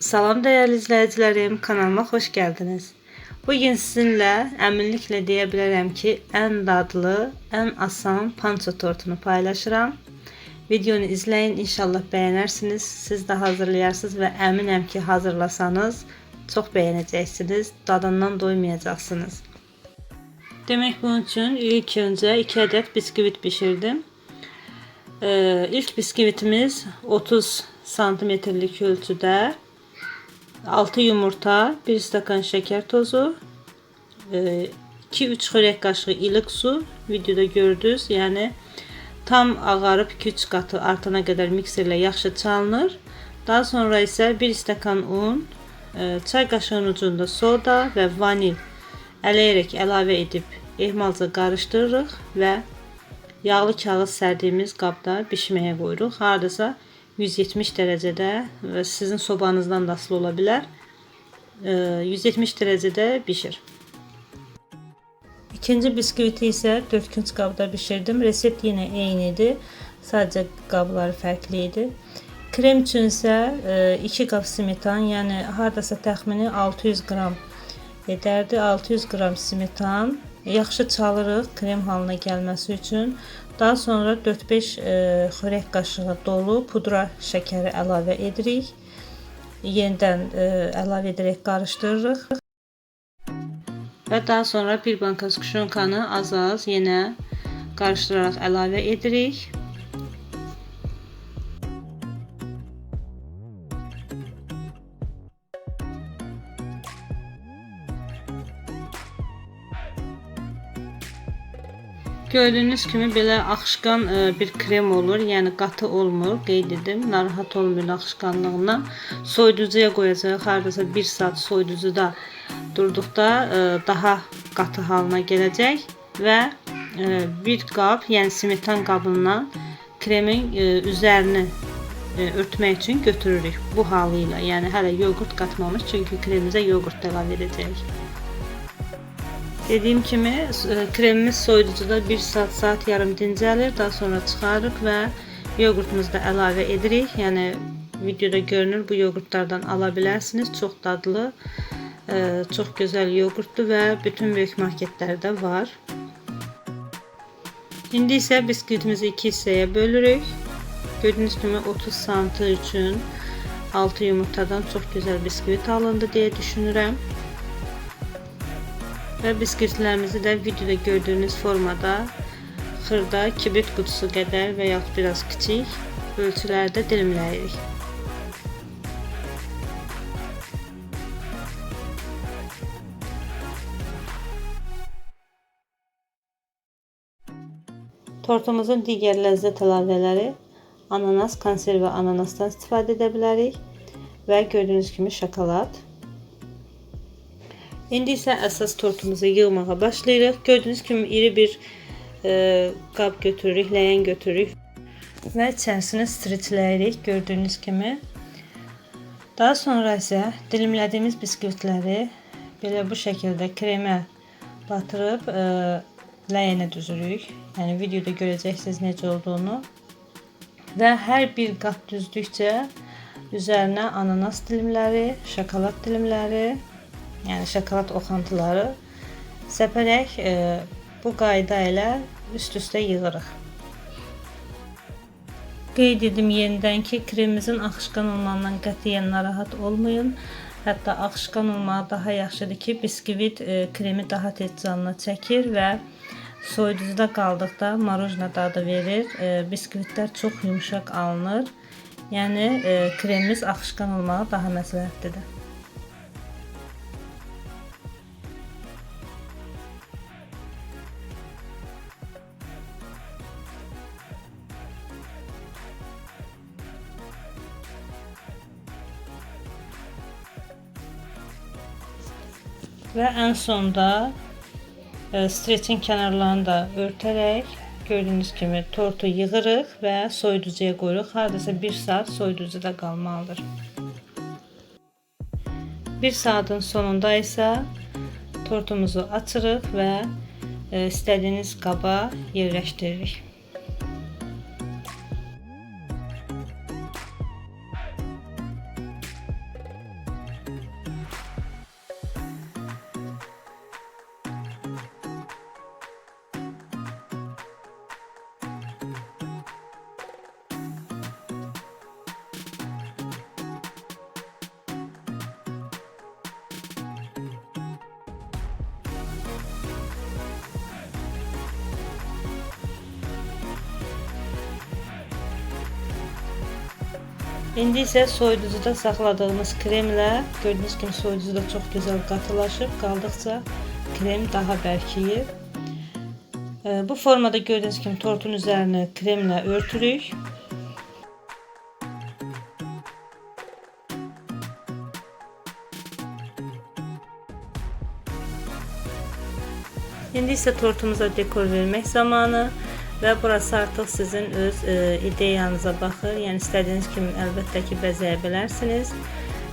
Salam değerli izleyicilerim, kanalıma hoş geldiniz. Bugün sizinle eminlikle diyebilirim ki en dadlı, en asan panço tortunu paylaşıram. Videonu izleyin, inşallah beğenirsiniz. Siz de hazırlayarsınız ve eminim ki hazırlasanız çok beğeneceksiniz. Dadından doymayacaksınız. Demek bunun için ilk önce 2 adet bisküvit pişirdim. Ee, ilk bisküvitimiz 30 santimetrelik ölçüde 6 yumurta, 1 stakan şeker tozu, 2-3 xörək qaşığı ılık su videoda gördünüz. Yəni tam ağarıb 2-3 qatı artana qədər mikserlə yaxşı çalınır. Daha sonra isə 1 stakan un, e, çay qaşığının ucunda soda və vanil ələyərək əlavə edib ehmalca qarışdırırıq və yağlı kağız sərdiyimiz qabda bişməyə qoyuruq. Hardasa 170 dərəcədə və sizin sobanızdan da asılı ola bilər. E, 170 dərəcədə bişir. İkinci bisküviti ise 4 künc qabda bişirdim. Resept yine eynidir. Sadece qabları fərqli idi. Krem üçün isə 2 qap smetan, yəni hardasa təxmini 600 qram edərdi. 600 qram smetan yaxşı çalırıq krem halına gəlməsi üçün. Daha sonra 4-5 e, xörək qaşığı dolu pudra şəkəri əlavə edirik. Yenidən e, əlavə edərək qarışdırırıq. Və daha sonra bir banka skuşonkanı az-az yenə qarışdıraraq əlavə edirik. Gördüğünüz kimi belə axışqan e, bir krem olur. Yəni qatı olmur. Qeyd edim. Narahat olmayın axışqanlığından. Soyuducuya qoyacağıq. Hardasa 1 saat soyuducuda durduqda e, daha qatı halına gələcək və e, bir qab, yəni smetan qabından kremin üzərini örtmək üçün götürürük bu halı ilə. Yəni hələ yoğurt qatmamış çünki kremimizə yoğurt əlavə edəcəyik. Dediğim kimi e, kremimiz soyuducuda 1 saat saat yarım dincəlir. Daha sonra çıxarırıq və yoğurtumuzu da əlavə edirik. Yəni videoda görünür bu yoğurtlardan ala bilərsiniz. Çox dadlı, e, çox gözəl yoğurtdur və bütün böyük marketlərdə var. İndi isə biskvitimizi iki hissəyə bölürük. Gördüyünüz kimi 30 santı üçün 6 yumurtadan çox gözəl biskvit alındı deyə düşünürəm. Ve bisküvitlərimizi də videoda gördüğünüz formada xırda kibrit qutusu qədər və yaxud biraz kiçik ölçülərdə dilimləyirik. Tortumuzun digər ləzzət əlavələri ananas, konserve ananasdan istifadə edə bilərik və gördüyünüz kimi şokolad. İndi isə əsas tortumuzu yığmağa başlayırıq. Gördüyünüz kimi iri bir e, qab götürürük, ləyən götürürük və içərisini streçləyirik gördüyünüz kimi. Daha sonra isə dilimlədiyimiz biskvitləri belə bu şəkildə kremə batırıb e, ləyənə düzürük. Yəni videoda görəcəksiniz necə olduğunu. Və hər bir qat düzdükcə üzərinə ananas dilimləri, şokolad dilimləri yani şokolad oxantıları səpərək e, bu qayda ilə üst-üstə yığırıq. Qeyd edim yenidən ki, kremimizin axışqan olmağından qətiyyən narahat olmayın. Hətta axışqan olmağı daha yaxşıdır ki, biskvit e, kremi daha tez canına çəkir və soyuducuda qaldıqda marojna dadı verir. E, biskvitlər çox yumşaq alınır. Yəni e, kremimiz axışqan olmağı daha məsləhətlidir. Ve en sonda e, streçin kenarlarını da örterek gördüğünüz gibi tortu yığırıq ve soyuducuya qoyuruq. Hardasa 1 saat soyuducuda qalmalıdır. 1 saatin sonunda isə tortumuzu açırıq və e, istədiyiniz qaba yerləşdiririk. İndi isə soyuducuda saxladığımız kremlə gördüyünüz kimi soyuducuda çox gözəl qatılaşıb, qaldıqca krem daha bərkiyir. E, Bu formada gördüğünüz kimi tortun üzərini kremlə örtürük. İndi isə tortumuza dekor vermək zamanı və burası artıq sizin öz e, ideyanıza baxır. Yəni istədiyiniz kimi əlbəttə ki bəzəyə bilərsiniz.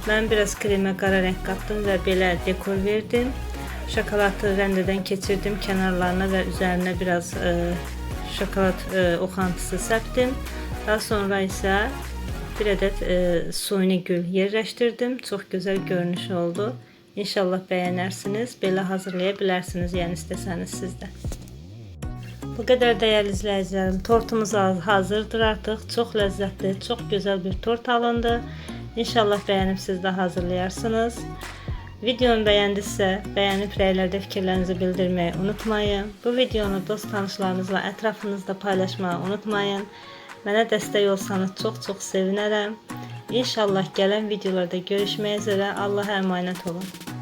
Mən biraz kremə qara rəng qatdım və belə dekor verdim. Şokoladı rəndədən keçirdim kənarlarına və üzərinə biraz e, şokolad e, oxantısı səpdim. Daha sonra isə bir ədəd e, suni gül yerləşdirdim. Çox gözəl görünüş oldu. İnşallah bəyənərsiniz. Belə hazırlaya bilərsiniz, yəni istəsəniz siz də. Bu qədər dəyərli izləyicilərim, tortumuz haz- hazırdır artıq. Çox ləzzətli, çox gözəl bir tort alındı. İnşallah bəyənib siz də hazırlayarsınız. Videomu bəyəndinizsə, bəyənib rəylərdə fikirlərinizi bildirməyi unutmayın. Bu videonu dost tanışlarınızla ətrafınızda paylaşmağı unutmayın. Mənə dəstək olsanız çox-çox sevinərəm. İnşallah gələn videolarda görüşmək üzrə. Allah'a emanet olun.